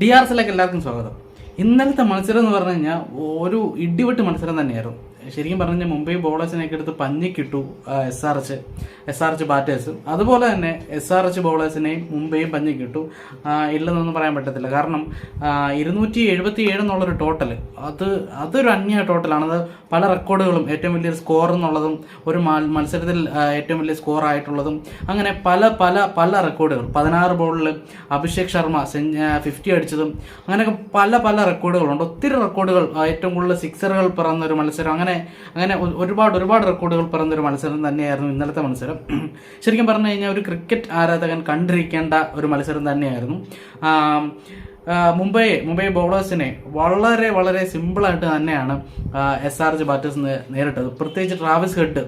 D R എസിലേക്ക് എല്ലാവർക്കും സ്വാഗതം. ഇന്നലത്തെ മത്സരം എന്ന് പറഞ്ഞു കഴിഞ്ഞാൽ ഒരു ഇടിവെട്ട് മത്സരം തന്നെയായിരുന്നു. ശരിക്കും പറഞ്ഞു കഴിഞ്ഞാൽ മുംബൈ ബോളേഴ്സിനെയൊക്കെ എടുത്ത് പഞ്ഞിക്കിട്ടു S R H S R H ബാറ്റേഴ്സും അതുപോലെ തന്നെ എസ് ആർ എച്ച് ബോളേഴ്സിനെയും മുംബൈയും പഞ്ഞിക്കിട്ടു. കിട്ടു ഇല്ലെന്നൊന്നും പറയാൻ പറ്റത്തില്ല. കാരണം ഇരുന്നൂറ്റി എഴുപത്തി ഏഴ് എന്നുള്ളൊരു ടോട്ടൽ അത് അതൊരു അന്യ ടോട്ടലാണ് അത് പല റെക്കോർഡുകളും ഏറ്റവും വലിയൊരു സ്കോർ എന്നുള്ളതും ഒരു മത്സരത്തിൽ ഏറ്റവും വലിയ സ്കോർ ആയിട്ടുള്ളതും അങ്ങനെ പല പല പല റെക്കോർഡുകൾ പതിനാറ് ബോളിൽ അഭിഷേക് ശർമ്മ ഫിഫ്റ്റി അടിച്ചതും അങ്ങനെയൊക്കെ പല പല റെക്കോർഡുകളുണ്ട് ഒത്തിരി റെക്കോർഡുകൾ ഏറ്റവും കൂടുതൽ സിക്സറുകൾ പിറന്ന ഒരു മത്സരം അങ്ങനെ അങ്ങനെ അങ്ങനെ ഒരുപാട് ഒരുപാട് റെക്കോർഡുകൾ പറഞ്ഞൊരു മത്സരം തന്നെയായിരുന്നു ഇന്നലത്തെ മത്സരം. ശരിക്കും പറഞ്ഞു കഴിഞ്ഞാൽ ഒരു ക്രിക്കറ്റ് ആരാധകൻ കണ്ടിരിക്കേണ്ട ഒരു മത്സരം തന്നെയായിരുന്നു. മുംബൈ മുംബൈ ബൗളേഴ്സിനെ വളരെ വളരെ സിമ്പിളായിട്ട് തന്നെയാണ് എസ് ആർ ജി ബാറ്റേഴ്സ് നേരിട്ടത്. പ്രത്യേകിച്ച് ട്രാവിസ് ഹെഡ്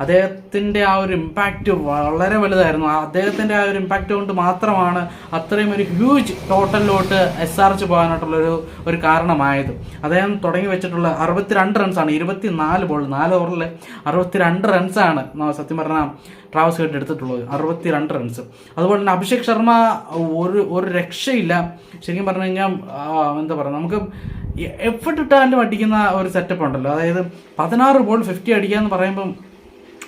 അദ്ദേഹത്തിന്റെ ആ ഒരു ഇമ്പാക്റ്റ് വളരെ വലുതായിരുന്നു. അദ്ദേഹത്തിന്റെ ആ ഒരു ഇമ്പാക്റ്റ് കൊണ്ട് മാത്രമാണ് അത്രയും ഒരു ഹ്യൂജ് ടോട്ടലിലോട്ട് എസ് ആർ എച്ച് പോകാനായിട്ടുള്ളൊരു ഒരു കാരണമായത്. അദ്ദേഹം തുടങ്ങി വെച്ചിട്ടുള്ള അറുപത്തിരണ്ട് റൺസാണ് ഇരുപത്തി നാല് ബോൾ നാല് ഓവറിൽ അറുപത്തിരണ്ട് റൺസാണ് സത്യം പറഞ്ഞാൽ ട്രാവൽസ് ഹെഡ് എടുത്തിട്ടുള്ളത്. അറുപത്തിരണ്ട് റൺസ് അതുപോലെ തന്നെ അഭിഷേക് ശർമ്മ ഒരു ഒരു രക്ഷയില്ല. ശരിക്കും പറഞ്ഞു കഴിഞ്ഞാൽ എന്താ പറയുക നമുക്ക് എഫർട്ട് ഇട്ടാലും അടിക്കുന്ന ഒരു സെറ്റപ്പ് ഉണ്ടല്ലോ. അതായത് പതിനാറ് ബോൾ ഫിഫ്റ്റി അടിക്കുക എന്ന് പറയുമ്പം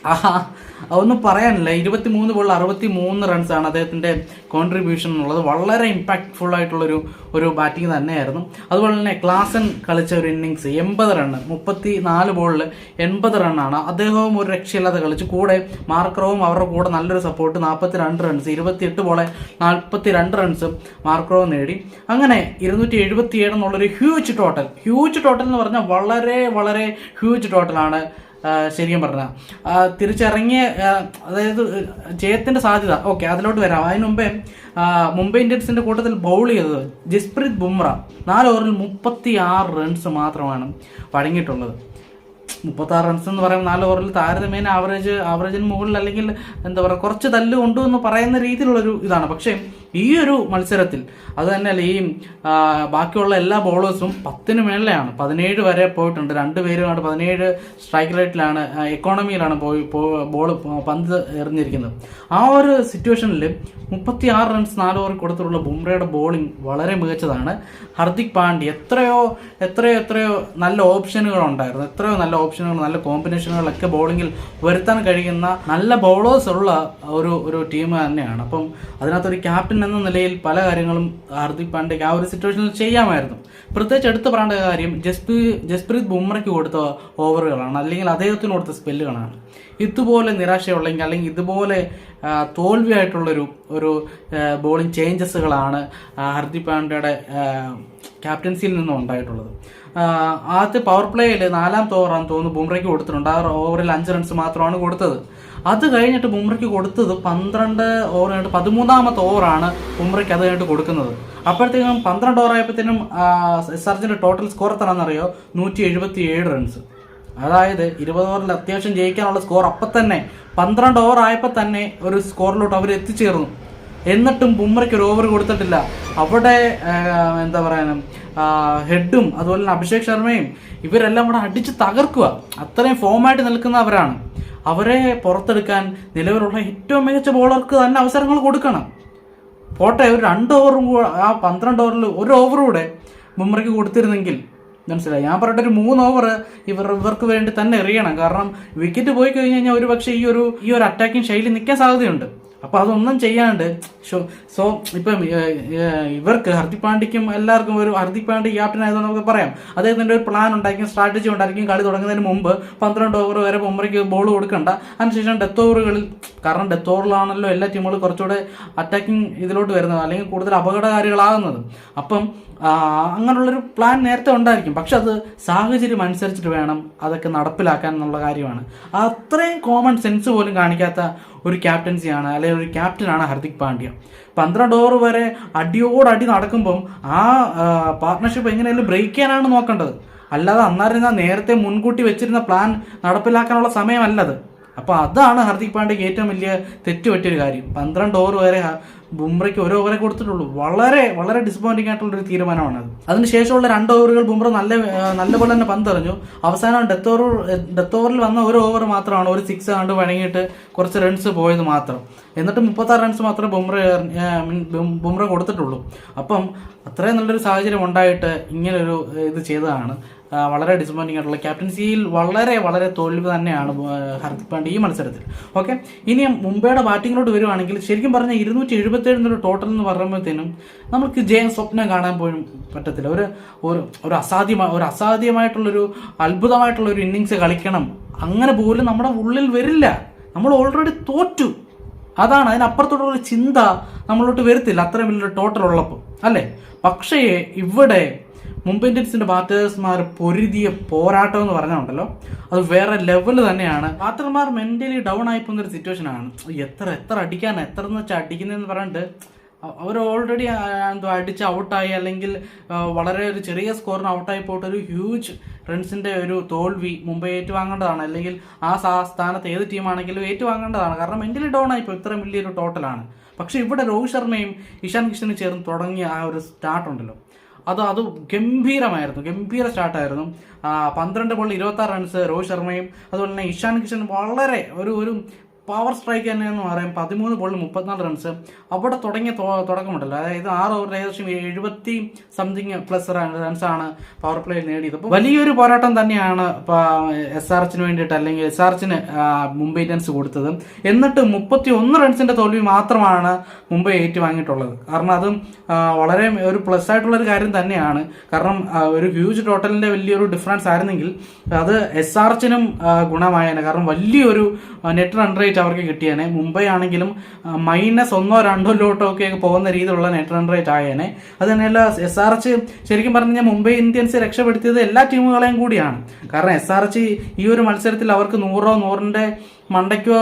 അതൊന്നും പറയാനില്ല. ഇരുപത്തി മൂന്ന് ബോളിൽ അറുപത്തി മൂന്ന് റൺസാണ് അദ്ദേഹത്തിന്റെ കോൺട്രിബ്യൂഷൻ എന്നുള്ളത്. വളരെ ഇമ്പാക്റ്റ്ഫുൾ ആയിട്ടുള്ളൊരു ഒരു ബാറ്റിംഗ് തന്നെയായിരുന്നു. അതുപോലെ തന്നെ ക്ലാസൻ കളിച്ച ഒരു ഇന്നിങ്സ് എൺപത് റണ്ണ് മുപ്പത്തി നാല് ബോളിൽ എൺപത് റണ്ണാണ് അദ്ദേഹവും ഒരു രക്ഷയില്ലാതെ കളിച്ചു. കൂടെ മാർക്രോവും അവരുടെ കൂടെ നല്ലൊരു സപ്പോർട്ട് നാൽപ്പത്തി രണ്ട് റൺസ് ഇരുപത്തിയെട്ട് ബോളെ നാൽപ്പത്തി രണ്ട് റൺസ് മാർക്രോവ് നേടി. അങ്ങനെ ഇരുന്നൂറ്റി എഴുപത്തി ഏഴ് എന്നുള്ളൊരു ഹ്യൂജ് ടോട്ടൽ ഹ്യൂജ് ടോട്ടൽ എന്ന് പറഞ്ഞാൽ വളരെ വളരെ ഹ്യൂജ് ടോട്ടലാണ് ശരിക്കും പറഞ്ഞാൽ തിരിച്ചിറങ്ങിയ അതായത് ജയത്തിന്റെ സാധ്യത. ഓക്കെ അതിലോട്ട് വരാം. അതിന് മുമ്പേ മുംബൈ ഇന്ത്യൻസിന്റെ കൂട്ടത്തിൽ ബൗൾ ചെയ്തത് ജസ്പ്രീത് ബുംറ. നാല് ഓവറിൽ മുപ്പത്തി ആറ് റൺസ് മാത്രമാണ് വഴങ്ങിയിട്ടുള്ളത്. മുപ്പത്താറ് റൺസ് എന്ന് പറയുമ്പോൾ നാല് ഓവറിൽ താരതമ്യേന ആവറേജ് ആവറേജിന് മുകളിൽ അല്ലെങ്കിൽ എന്താ പറയുക കുറച്ച് തല്ല് കൊണ്ടു എന്ന് പറയുന്ന രീതിയിലുള്ളൊരു ഇതാണ്. പക്ഷേ ഈ ഒരു മത്സരത്തിൽ അത് തന്നെയല്ല ഈ ബാക്കിയുള്ള എല്ലാ ബോളേഴ്സും പത്തിന് മേളിലാണ് പതിനേഴ് വരെ പോയിട്ടുണ്ട്. രണ്ട് പേരുമാണ് പതിനേഴ് സ്ട്രൈക്ക് റേറ്റിലാണ് എക്കോണമിയിലാണ് പോയി ബോൾ പന്ത് എറിഞ്ഞിരിക്കുന്നത്. ആ ഒരു സിറ്റുവേഷനിൽ മുപ്പത്തി ആറ് റൺസ് നാല് ഓവർ കൊടുത്തിട്ടുള്ള ബുംറയുടെ ബോളിംഗ് വളരെ മികച്ചതാണ്. ഹർദിക് പാണ്ഡ്യ എത്രയോ എത്രയോ എത്രയോ നല്ല ഓപ്ഷനുകൾ ഉണ്ടായിരുന്നു. എത്രയോ നല്ല ഓപ്ഷനുകൾ നല്ല കോമ്പിനേഷനുകളൊക്കെ ബോളിങ്ങിൽ വരുത്താൻ കഴിയുന്ന നല്ല ബൗളേഴ്സ് ഉള്ള ഒരു ഒരു ടീം തന്നെയാണ്. അപ്പം അതിനകത്തൊരു ക്യാപ്റ്റൻ എന്ന നിലയിൽ പല കാര്യങ്ങളും ഹാർദിക് പാണ്ഡ്യക്ക് ആ ഒരു സിറ്റുവേഷനിൽ ചെയ്യാമായിരുന്നു. പ്രത്യേകിച്ച് എടുത്തു പറയേണ്ട കാര്യം ജസ്പ്രീ ജസ്പ്രീത് ബുംറയ്ക്ക് കൊടുത്ത ഓവറുകളാണ് അല്ലെങ്കിൽ അദ്ദേഹത്തിന് കൊടുത്ത സ്പെല്ലുകളാണ് ഇതുപോലെ നിരാശയുള്ളെങ്കിൽ അല്ലെങ്കിൽ ഇതുപോലെ തോൽവിയായിട്ടുള്ളൊരു ഒരു ബോളിംഗ് ചേഞ്ചസുകളാണ് ഹർദിക് പാണ്ഡ്യയുടെ ക്യാപ്റ്റൻസിയിൽ നിന്നും ഉണ്ടായിട്ടുള്ളത് ആദ്യത്തെ പവർ പ്ലേയിൽ നാലാം ഓവറാണെന്ന് തോന്നുന്നു ബുംറയ്ക്ക് കൊടുത്തിട്ടുണ്ട്. ആ ഓവറിൽ അഞ്ച് റൺസ് മാത്രമാണ് കൊടുത്തത്. അത് കഴിഞ്ഞിട്ട് ബുംറയ്ക്ക് കൊടുത്തത് പന്ത്രണ്ട് ഓവർ കഴിഞ്ഞിട്ട് പതിമൂന്നാമത്തെ ഓവറാണ് ബുംറയ്ക്ക് അത് കഴിഞ്ഞിട്ട് കൊടുക്കുന്നത്. അപ്പോഴത്തേക്കും പന്ത്രണ്ട് ഓവർ ആയപ്പോഴത്തേനും എസ് ടോട്ടൽ സ്കോർ എത്രയാണെന്നറിയോ? നൂറ്റി എഴുപത്തി ഏഴ് റൺസ് അതായത് ഇരുപത് ഓവറിൽ അത്യാവശ്യം ജയിക്കാനുള്ള സ്കോർ അപ്പം തന്നെ പന്ത്രണ്ട് ഓവർ ആയപ്പോൾ തന്നെ ഒരു സ്കോറിലോട്ട് അവർ എത്തിച്ചേർന്നു. എന്നിട്ടും ബുംറയ്ക്ക് ഒരു ഓവർ കൊടുത്തിട്ടില്ല. അവിടെ എന്താ പറയാനും ഹെഡും അതുപോലെ തന്നെ അഭിഷേക് ശർമ്മയും ഇവരെല്ലാം കൂടെ അടിച്ച് തകർക്കുക. അത്രയും ഫോമായിട്ട് നിൽക്കുന്നവരാണ് അവരെ പുറത്തെടുക്കാൻ നിലവിലുള്ള ഏറ്റവും മികച്ച ബോളർക്ക് തന്നെ അവസരങ്ങൾ കൊടുക്കണം. പോട്ടെ ഒരു രണ്ട് ഓവറും ആ പന്ത്രണ്ട് ഓവറിൽ ഒരു ഓവറൂടെ ബുംറയ്ക്ക് കൊടുത്തിരുന്നെങ്കിൽ മനസ്സിലായി? ഞാൻ പറയട്ടെ ഒരു മൂന്ന് ഓവർ ഇവർ ഇവർക്ക് വേണ്ടി തന്നെ എറിയണം. കാരണം വിക്കറ്റ് പോയി കഴിഞ്ഞ് കഴിഞ്ഞാൽ ഒരു പക്ഷേ ഈ ഒരു ഈ ഒരു അറ്റാക്കിംഗ് ശൈലി നിൽക്കാൻ സാധ്യതയുണ്ട്. അപ്പോൾ അതൊന്നും ചെയ്യാണ്ട് സോ ഇപ്പം ഇവർക്ക് ഹർദിക് പാണ്ഡ്യക്കും എല്ലാവർക്കും ഒരു ഹർദിക് പാണ്ഡ്യ ക്യാപ്റ്റൻ ആയതുകൊണ്ട് നമുക്ക് പറയാം. അദ്ദേഹത്തിന്റെ ഒരു പ്ലാൻ ഉണ്ടായിരിക്കും സ്ട്രാറ്റജി ഉണ്ടായിരിക്കും കളി തുടങ്ങുന്നതിന് മുമ്പ് പന്ത്രണ്ട് ഓവർ വരെ ബുംറയ്ക്ക് ബോൾ കൊടുക്കണ്ട. അതിനുശേഷം ഡെത്ത് ഓവറുകളിൽ കാരണം ഡെത്ത് ഓവറിലാണല്ലോ എല്ലാ ടീമുകളും കുറച്ചുകൂടെ അറ്റാക്കിംഗ് ഇതിലോട്ട് വരുന്നത് അല്ലെങ്കിൽ കൂടുതൽ അപകടകാരികളാകുന്നത്. അപ്പം അങ്ങനെയുള്ളൊരു പ്ലാൻ നേരത്തെ ഉണ്ടായിരിക്കും. പക്ഷെ അത് സാഹചര്യം അനുസരിച്ചിട്ട് വേണം അതൊക്കെ നടപ്പിലാക്കാൻ എന്നുള്ള കാര്യമാണ്. അത്രയും കോമൺ സെൻസ് പോലും കാണിക്കാത്ത ഒരു ക്യാപ്റ്റൻസിയാണ് അല്ലെങ്കിൽ ഒരു ക്യാപ്റ്റനാണ് ഹർദിക് പാണ്ഡ്യ. പന്ത്രണ്ട് ഓവർ വരെ അടിയോടടി നടക്കുമ്പം ആ പാർട്ട്ണർഷിപ്പ് എങ്ങനെയായാലും ബ്രേക്ക് ചെയ്യാനാണ് നോക്കേണ്ടത്? അല്ലാതെ അന്നേരം നേരത്തെ മുൻകൂട്ടി വെച്ചിരുന്ന പ്ലാൻ നടപ്പിലാക്കാനുള്ള സമയമല്ലത്. അപ്പോൾ അതാണ് ഹർദിക് പാണ്ഡ്യക്ക് ഏറ്റവും വലിയ തെറ്റുപറ്റിയൊരു കാര്യം. പന്ത്രണ്ട് ഓവർ വരെ ബുംറയ്ക്ക് ഒരു ഓവറെ കൊടുത്തിട്ടുള്ളൂ. വളരെ വളരെ ഡിസപ്പോയിന്റിംഗ് ആയിട്ടുള്ള ഒരു തീരുമാനമാണ് അത്. അതിനുശേഷമുള്ള രണ്ട് ഓവറുകൾ ബുംറ നല്ല നല്ലപോലെ തന്നെ പന്തറിഞ്ഞു. അവസാനം ഡെത്ത് ഓവർ ഡെത്ത് ഓവറിൽ വന്ന ഒരു ഓവർ മാത്രമാണ് ഒരു സിക്സ് കണ്ട് വഴങ്ങിയിട്ട് കുറച്ച് റൺസ് പോയത് മാത്രം. എന്നിട്ട് മുപ്പത്താറ് റൺസ് മാത്രമേ ബുംറ ബുംറ കൊടുത്തിട്ടുള്ളൂ. അപ്പം അത്രയും നല്ലൊരു സാഹചര്യം ഉണ്ടായിട്ട് ഇങ്ങനൊരു ഇത് ചെയ്തതാണ്. വളരെ ഡിസപ്പോയിന്റിംഗ് ആയിട്ടുള്ള ക്യാപ്റ്റൻസിയിൽ വളരെ വളരെ തോൽവി തന്നെയാണ് ഹർദിക് പാണ്ഡ്യ ഈ മത്സരത്തിൽ. ഓക്കെ ഇനി മുംബൈയുടെ ബാറ്റിങ്ങിലോട്ട് വരുവാണെങ്കിൽ ശരിക്കും പറഞ്ഞാൽ ഇരുന്നൂറ്റി എഴുപത്തേഴ് എന്നൊരു ടോട്ടൽ എന്ന് പറയുമ്പോഴത്തേനും നമുക്ക് ജയം സ്വപ്നം കാണാൻ പോലും പറ്റത്തില്ല. ഒരു ഒരു ഒരു അസാധ്യമായ ഒരു അസാധ്യമായിട്ടുള്ളൊരു അത്ഭുതമായിട്ടുള്ള ഒരു ഇന്നിങ്സ് കളിക്കണം. അങ്ങനെ പോലും നമ്മുടെ ഉള്ളിൽ വരില്ല. നമ്മൾ ഓൾറെഡി തോറ്റു. അതാണ് അതിനപ്പുറത്തോട്ടുള്ള ഒരു ചിന്ത നമ്മളോട്ട് വരത്തില്ല. അത്രയും വലിയൊരു ടോട്ടൽ ഉള്ളപ്പോൾ. അല്ലേ? പക്ഷേ ഇവിടെ മുംബൈ ഇന്ത്യൻസിന്റെ ബാറ്റേഴ്സ്മാർ പൊരുതിയ പോരാട്ടം എന്ന് പറഞ്ഞുണ്ടല്ലോ അത് വേറെ ലെവൽ തന്നെയാണ്. ബാറ്റർമാർ മെന്റലി ഡൗൺ ആയി പോകുന്ന ഒരു സിറ്റുവേഷൻ ആണ്. എത്ര എത്ര അടിക്കാൻ എത്ര എന്ന് വെച്ചാൽ അടിക്കുന്നതെന്ന് പറഞ്ഞിട്ട് അവർ ഓൾറെഡി എന്തോ അടിച്ച് ഔട്ടായി അല്ലെങ്കിൽ വളരെ ഒരു ചെറിയ സ്കോറിന് ഔട്ടായി പോയിട്ട് ഒരു ഹ്യൂജ് റൺസിന്റെ ഒരു തോൽവി മുംബൈ ഏറ്റുവാങ്ങേണ്ടതാണ്. അല്ലെങ്കിൽ ആ സ്ഥാനത്ത് ഏത് ടീമാണെങ്കിലും ഏറ്റുവാങ്ങേണ്ടതാണ്. കാരണം മെന്റലി ഡൗൺ ആയിപ്പോൾ ഇത്ര വലിയൊരു ടോട്ടലാണ് പക്ഷെ ഇവിടെ രോഹിത് ശർമ്മയും ഇഷാൻ കിഷനും ചേർന്ന് തുടങ്ങിയ ആ ഒരു സ്റ്റാർട്ട് ഉണ്ടല്ലോ. അത് അത് ഗംഭീരമായിരുന്നു. ഗംഭീര സ്റ്റാർട്ടായിരുന്നു. പന്ത്രണ്ട് ബോളിൽ ഇരുപത്തി ആറ് റൺസ് രോഹിത് ശർമ്മയും അതുപോലെ തന്നെ ഇഷാൻ കിഷൻ വളരെ ഒരു ഒരു പവർ സ്ട്രൈക്ക് തന്നെ എന്ന് പറയാം. പതിമൂന്ന് ബോളിൽ മുപ്പത്തിനാല് റൺസ് അവിടെ തുടങ്ങിയ തുടക്കമുണ്ടല്ലോ. അതായത് ആറ് ഓവറിൽ ഏകദേശം എഴുപത്തി സംതിങ് പ്ലസ് റൺസാണ് പവർ പ്ലേ നേടിയത്. അപ്പോൾ വലിയൊരു പോരാട്ടം തന്നെയാണ് എസ് ആർ എച്ചിന് വേണ്ടിയിട്ട് അല്ലെങ്കിൽ എസ് ആർ എച്ചിന് മുംബൈ ഇന്ത്യൻസ് കൊടുത്തത്. എന്നിട്ട് മുപ്പത്തി ഒന്ന് റൺസിന്റെ തോൽവി മാത്രമാണ് മുംബൈ ഏറ്റുവാങ്ങിയിട്ടുള്ളത്. കാരണം അതും വളരെ ഒരു പ്ലസ് ആയിട്ടുള്ള ഒരു കാര്യം തന്നെയാണ്. കാരണം ഒരു ഹ്യൂജ് ടോട്ടലിന്റെ വലിയൊരു ഡിഫറൻസ് ആയിരുന്നെങ്കിൽ അത് എസ് ആർ എച്ചിനും ഗുണമായേനെ. കാരണം വലിയൊരു നെറ്റ് റൺ റേറ്റ് അവർക്ക് കിട്ടിയേനെ. മുംബൈ ആണെങ്കിലും മൈനസ് ഒന്നോ രണ്ടോ ലോട്ടോ ഒക്കെ പോകുന്ന രീതിയിലുള്ള നെറ്റ് റൺ റേറ്റ് ആയേനെ. അത് തന്നെയല്ല എസ് ആർ എച്ച് ശരിക്കും പറഞ്ഞു കഴിഞ്ഞാൽ മുംബൈ ഇന്ത്യൻസ് രക്ഷപ്പെടുത്തിയത് എല്ലാ ടീമുകളെയും കൂടിയാണ്. കാരണം എസ് ആർ എച്ച് ഈ ഒരു മത്സരത്തിൽ അവർക്ക് നൂറോ നൂറിന്റെ മണ്ടയ്ക്കോ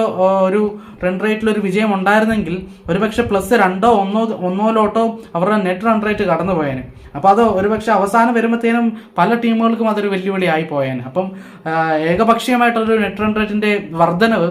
ഒരു റൺ റേറ്റിൽ ഒരു വിജയം ഉണ്ടായിരുന്നെങ്കിൽ ഒരുപക്ഷെ പ്ലസ് രണ്ടോ ഒന്നോ ഒന്നോ ലോട്ടോ അവരുടെ നെറ്റ് റൺ റേറ്റ് കടന്നു പോയേനെ. അപ്പോൾ അത് ഒരുപക്ഷെ അവസാനം വരുമ്പോഴത്തേനും പല ടീമുകൾക്കും അതൊരു വെല്ലുവിളി ആയി പോയേനെ. അപ്പം ഏകപക്ഷീയമായിട്ടുള്ളൊരു നെറ്റ് റൺ റേറ്റിന്റെ വർധനവ്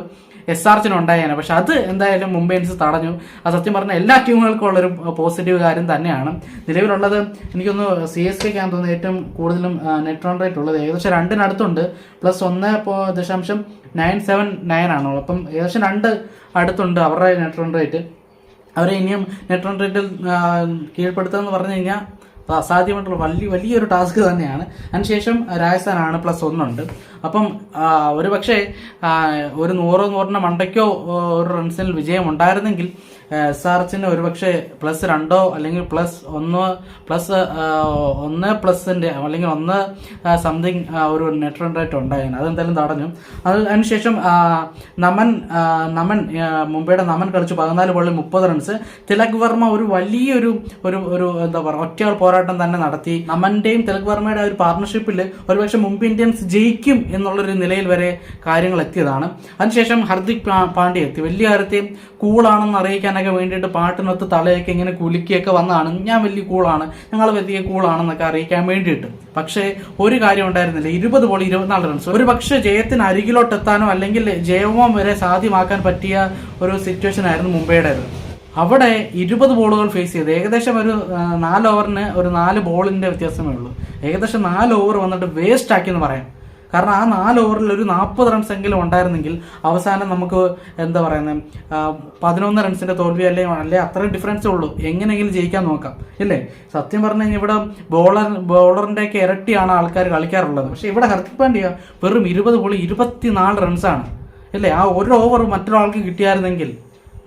എസ് ആർ എച്ചിന് ഉണ്ടായേനെ. പക്ഷെ അത് എന്തായാലും മുംബൈ ഇന്ത്യൻസ് തടഞ്ഞു. അത് സത്യം പറഞ്ഞാൽ എല്ലാ ടീമുകൾക്കും ഉള്ളൊരു പോസിറ്റീവ് കാര്യം തന്നെയാണ്. നിലവിലുള്ളത് എനിക്കൊന്ന് സി എസ് കെക്കാണ് തോന്നുന്നത് ഏറ്റവും കൂടുതലും നെറ്റ് റൺ റേറ്റ് ഉള്ളത് ഏകദേശം രണ്ടിനടുത്തുണ്ട്. പ്ലസ് ഒന്ന് ദശാംശം നയൻ സെവൻ നയൻ ആണുള്ളത് അപ്പം ഏകദേശം രണ്ട് അടുത്തുണ്ട് അവരുടെ നെറ്റ് റൺ റേറ്റ് അവരെ ഇനിയും നെറ്റ് റൺ റേറ്റിൽ കീഴ്പ്പെടുത്തുക എന്ന് പറഞ്ഞു കഴിഞ്ഞാൽ അത് അസാധ്യമായിട്ടുള്ള വലിയ വലിയൊരു ടാസ്ക് തന്നെയാണ്. അതിനുശേഷം രാജസ്ഥാനാണ് പ്ലസ് ഒന്നുണ്ട്. അപ്പം ഒരു പക്ഷേ ഒരു നൂറോ നൂറിന് മണ്ടയ്ക്കോ ഒരു റൺസിൽ വിജയം ഉണ്ടായിരുന്നെങ്കിൽ എസ് ആർ എച്ചിന് ഒരുപക്ഷെ പ്ലസ് രണ്ടോ അല്ലെങ്കിൽ പ്ലസ് ഒന്ന് പ്ലസ് ഒന്ന് പ്ലസിന്റെ അല്ലെങ്കിൽ ഒന്ന് സംതിങ് ഒരു നെറ്റ് റൺ റേറ്റ് ഉണ്ടായിരുന്നു അതെന്തായാലും തടഞ്ഞു. അത് അതിനുശേഷം നമൻ നമൻ മുംബൈയുടെ നമൻ കളിച്ചു പതിനാല് ബോളിൽ മുപ്പത് റൺസ് തിലക് വർമ്മ ഒരു വലിയൊരു ഒരു ഒരു എന്താ പറയുക ഒറ്റയാൾ പോരാട്ടം തന്നെ നടത്തി. നമന്റെയും തിലക് വർമ്മയുടെ ഒരു പാർട്ണർഷിപ്പിൽ ഒരുപക്ഷെ മുംബൈ ഇന്ത്യൻസ് ജയിക്കും എന്നുള്ളൊരു നിലയിൽ വരെ കാര്യങ്ങൾ എത്തിയതാണ്. അതിനുശേഷം ഹർദിക് പാണ്ഡ്യ എത്തി. വലിയ കാര്യത്തെയും കൂളാണെന്ന് അറിയിക്കാനൊക്കെ വേണ്ടിയിട്ട് പാട്ടിനൊത്ത് തലയൊക്കെ ഇങ്ങനെ കുലുക്കിയൊക്കെ വന്നതാണ് ഞാൻ വലിയ കൂളാണ് ഞങ്ങൾ വലിയ കൂളാണെന്നൊക്കെ അറിയിക്കാൻ വേണ്ടിയിട്ട്. പക്ഷേ ഒരു കാര്യം ഉണ്ടായിരുന്നില്ല. ഇരുപത് ബോൾ ഇരുപത്തിനാല് റൺസ് ഒരു പക്ഷേ ജയത്തിന് അരികിലോട്ട് എത്താനോ അല്ലെങ്കിൽ ജയവോം വരെ സാധ്യമാക്കാൻ പറ്റിയ ഒരു സിറ്റുവേഷൻ ആയിരുന്നു മുംബൈയുടേത്. അവിടെ ഇരുപത് ബോളുകൾ ഫേസ് ചെയ്ത്. ഏകദേശം ഒരു നാല് ഓവറിന് ഒരു നാല് ബോളിന്റെ വ്യത്യാസമേ ഉള്ളൂ. ഏകദേശം നാല് ഓവർ വന്നിട്ട് വേസ്റ്റ് ആക്കി എന്ന് പറയാം. കാരണം ആ നാല് ഓവറിൽ ഒരു നാൽപ്പത് റൺസ് എങ്കിലും ഉണ്ടായിരുന്നെങ്കിൽ അവസാനം നമുക്ക് എന്താ പറയുന്നത് പതിനൊന്ന് റൺസിന്റെ തോൽവി അല്ലെങ്കിൽ അല്ലെ അത്രയും ഡിഫറൻസേ ഉള്ളൂ. എങ്ങനെയെങ്കിലും ജയിക്കാൻ നോക്കാം ഇല്ലേ? സത്യം പറഞ്ഞു ഇവിടെ ബോളർ ബോളറിന്റെ ഒക്കെ ഇരട്ടിയാണ് ആൾക്കാർ കളിക്കാറുള്ളത്. പക്ഷെ ഇവിടെ ഹർദിക് പാണ്ഡ്യ വെറും ഇരുപത് ബോൾ ഇരുപത്തിനാല് റൺസാണ് ഇല്ലേ? ആ ഒരു ഓവർ മറ്റൊരാൾക്ക് കിട്ടിയായിരുന്നെങ്കിൽ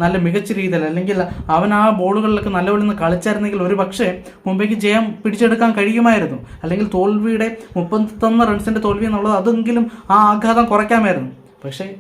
നല്ല മികച്ച രീതിയിൽ അല്ലെങ്കിൽ അവൻ ആ ബോളുകളിലൊക്കെ നല്ലപോലെ നിന്ന് കളിച്ചായിരുന്നെങ്കിൽ ഒരു പക്ഷേ മുംബൈക്ക് ജയം പിടിച്ചെടുക്കാൻ കഴിയുമായിരുന്നു. അല്ലെങ്കിൽ തോൽവിയുടെ മുപ്പത്തൊന്ന് റൺസിന്റെ തോൽവി എന്നുള്ളത് അതെങ്കിലും ആ ആഘാതം കുറയ്ക്കാമായിരുന്നു. പക്ഷേ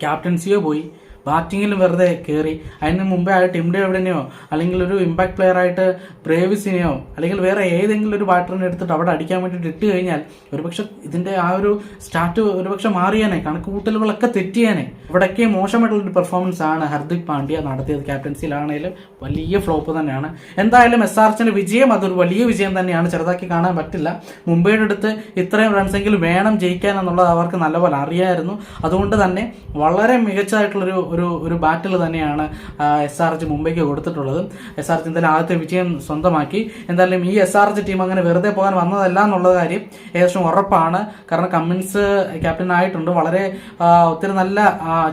ക്യാപ്റ്റൻസിയോ പോയി. ബാറ്റിങ്ങിലും വെറുതെ കയറി അതിന് മുമ്പേ ആ ടിം ഡേവിഡിനെയോ അല്ലെങ്കിൽ ഒരു ഇമ്പാക്ട് പ്ലെയർ ആയിട്ട് ബ്രേവിസിനെയോ അല്ലെങ്കിൽ വേറെ ഏതെങ്കിലും ഒരു ബാറ്ററിനെ എടുത്തിട്ട് അവിടെ അടിക്കാൻ വേണ്ടിയിട്ട് ഇട്ട് കഴിഞ്ഞാൽ ഒരുപക്ഷെ ഇതിന്റെ ആ ഒരു സ്റ്റാർട്ട് ഒരുപക്ഷെ മാറിയാനേ കണക്കുകൂട്ടലുകളൊക്കെ തെറ്റിയാനേ. ഇവിടൊക്കെ മോശമായിട്ടുള്ള ഒരു പെർഫോമൻസ് ആണ് ഹർദിക് പാണ്ഡ്യ നടത്തിയത്. ക്യാപ്റ്റൻസിയിലാണെങ്കിലും വലിയ ഫ്ലോപ്പ് തന്നെയാണ്. എന്തായാലും എസ് ആർ വിജയം അതൊരു വലിയ വിജയം തന്നെയാണ്. ചെറുതാക്കി കാണാൻ പറ്റില്ല. മുംബൈയുടെ അടുത്ത് ഇത്രയും റൺസെങ്കിലും വേണം ജയിക്കാൻ എന്നുള്ളത് അവർക്ക് നല്ലപോലെ അറിയായിരുന്നു. അതുകൊണ്ട് തന്നെ വളരെ മികച്ചതായിട്ടുള്ളൊരു ഒരു ഒരു ബാറ്റിൽ തന്നെയാണ് എസ് ആർ എച്ച് മുംബൈക്ക് കൊടുത്തിട്ടുള്ളത്. എസ് ആർ എച്ച് എന്തായാലും ആദ്യത്തെ വിജയം സ്വന്തമാക്കി. എന്തായാലും ഈ എസ് ആർ എച്ച് ടീം അങ്ങനെ വെറുതെ പോകാൻ വന്നതല്ല എന്നുള്ള കാര്യം ഏകദേശം ഉറപ്പാണ്. കാരണം കമ്മിൻസ് ക്യാപ്റ്റൻ ആയിട്ടുണ്ട്. വളരെ ഒത്തിരി നല്ല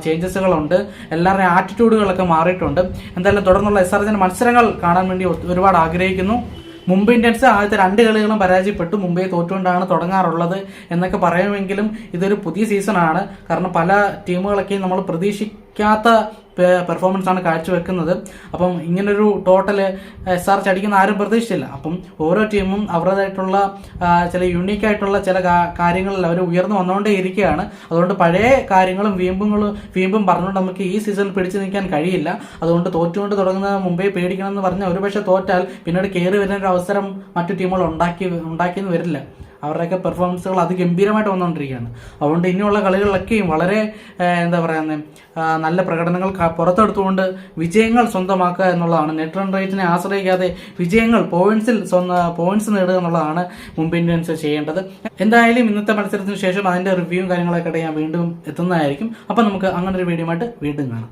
ചേഞ്ചസുകളുണ്ട് എല്ലാവരുടെയും ആറ്റിറ്റ്യൂഡുകളൊക്കെ മാറിയിട്ടുണ്ട്. എന്തായാലും തുടർന്നുള്ള എസ് ആർ ജിന്റെ മത്സരങ്ങൾ കാണാൻ വേണ്ടി ഒരുപാട് ആഗ്രഹിക്കുന്നു. മുംബൈ ഇന്ത്യൻസ് ആദ്യത്തെ രണ്ട് കളികളും പരാജയപ്പെട്ടു. മുംബൈ തോറ്റുകൊണ്ടാണ് തുടങ്ങാറുള്ളത് എന്നൊക്കെ പറയുമെങ്കിലും ഇതൊരു പുതിയ സീസണാണ് കാരണം പല ടീമുകളൊക്കെയും നമ്മൾ പ്രതീക്ഷിക്കാത്ത പെർഫോമൻസ് ആണ് കാഴ്ചവെക്കുന്നത്. അപ്പം ഇങ്ങനൊരു ടോട്ടൽ എസ് ആർ ചടിക്കുന്ന ആരും പ്രതീക്ഷിച്ചില്ല. അപ്പം ഓരോ ടീമും അവരുടേതായിട്ടുള്ള ചില യുണീക്ക് ആയിട്ടുള്ള ചില കാര്യങ്ങളിൽ അവർ ഉയർന്നു വന്നുകൊണ്ടേ ഇരിക്കുകയാണ്. അതുകൊണ്ട് പഴയ കാര്യങ്ങളും വീമ്പുകളും വീമ്പും പറഞ്ഞുകൊണ്ട് നമുക്ക് ഈ സീസണിൽ പിടിച്ചു നിൽക്കാൻ കഴിയില്ല. അതുകൊണ്ട് തോറ്റുകൊണ്ട് തുടങ്ങുന്ന മുമ്പേ പേടിക്കണം എന്ന് പറഞ്ഞാൽ ഒരുപക്ഷെ തോറ്റാൽ പിന്നീട് കയറി വരുന്ന ഒരു അവസരം മറ്റു ടീമുകൾ ഉണ്ടാക്കി ഉണ്ടാക്കിയെന്ന് വരില്ല. അവരുടെയൊക്കെ പെർഫോമൻസുകൾ അത് അതിഗംഭീരമായിട്ട് വന്നുകൊണ്ടിരിക്കുകയാണ്. അതുകൊണ്ട് ഇനിയുള്ള കളികളിലൊക്കെയും വളരെ എന്താ പറയുന്നത് നല്ല പ്രകടനങ്ങൾ പുറത്തെടുത്തുകൊണ്ട് വിജയങ്ങൾ സ്വന്തമാക്കുക എന്നുള്ളതാണ്. നെറ്റ് റൺ റേറ്റിനെ ആശ്രയിക്കാതെ വിജയങ്ങൾ പോയിന്റ്സിൽ പോയിന്റ്സ് നേടുക എന്നുള്ളതാണ് മുംബൈ ഇന്ത്യൻസ് ചെയ്യേണ്ടത്. എന്തായാലും ഇന്നത്തെ മത്സരത്തിന് ശേഷം അതിന്റെ റിവ്യൂവും കാര്യങ്ങളൊക്കെ ഞാൻ വീണ്ടും എത്തുന്നതായിരിക്കും. അപ്പം നമുക്ക് അങ്ങനെ ഒരു വീഡിയോ ആയിട്ട് വീണ്ടും കാണാം.